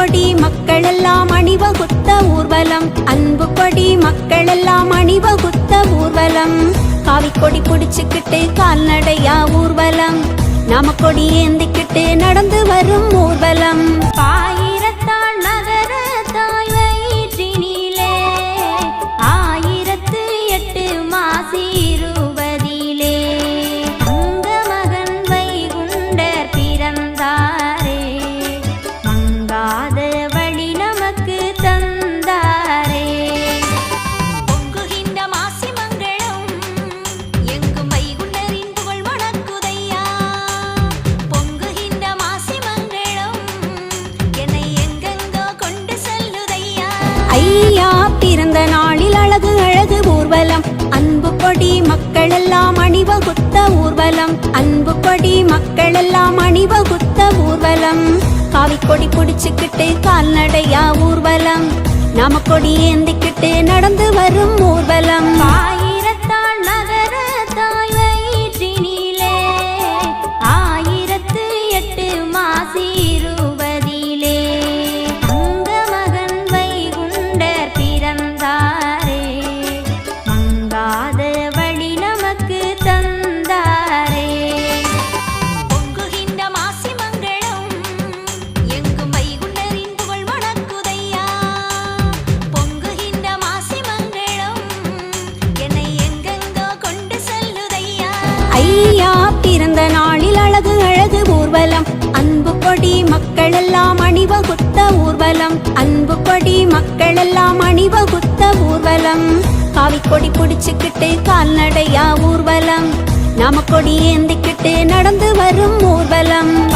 கொடி மக்களெல்லாம் அணிவகுத்த ஊர்வலம். அன்பு கொடி மக்களெல்லாம் அணிவகுத்த ஊர்வலம். காவிக்கொடி பிடிச்சுக்கிட்டு கால்நடையா ஊர்வலம். நாம கொடி ஏந்திக்கிட்டு நடந்து வரும் ஊர்வலம். ஐயா பிறந்த நாளில் அழகு அழகு ஊர்வலம். அன்பு கொடி மக்கள் எல்லாம் அணிவகுத்த ஊர்வலம். அன்பு கொடி மக்கள் எல்லாம் அணிவகுத்த ஊர்வலம். காவி கொடி பிடிச்சுக்கிட்டு கால்நடையா ஊர்வலம். நாம கொடி ஏந்திக்கிட்டு நடந்து வரும் ஊர்வலம். கொடி மக்களெல்லாம் அணிவகுத்த ஊர்வலம். அன்பு கொடி மக்களெல்லாம் அணிவகுத்த ஊர்வலம். காவிக்கொடி பிடிச்சுக்கிட்டு கால்நடையா ஊர்வலம். நாம கொடி ஏந்திக்கிட்டு நடந்து வரும் ஊர்வலம்.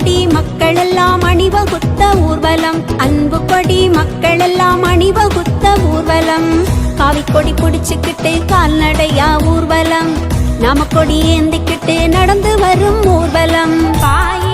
கொடி மக்களெல்லாம் அணிவகுத்த ஊர்வலம். அன்பு கொடி மக்களெல்லாம் அணிவகுத்த ஊர்வலம். காவிக்கொடி பிடிச்சுக்கிட்டு கால்நடையா ஊர்வலம். நாம கொடி ஏந்திக்கிட்டு நடந்து வரும் ஊர்வலம். பாய்.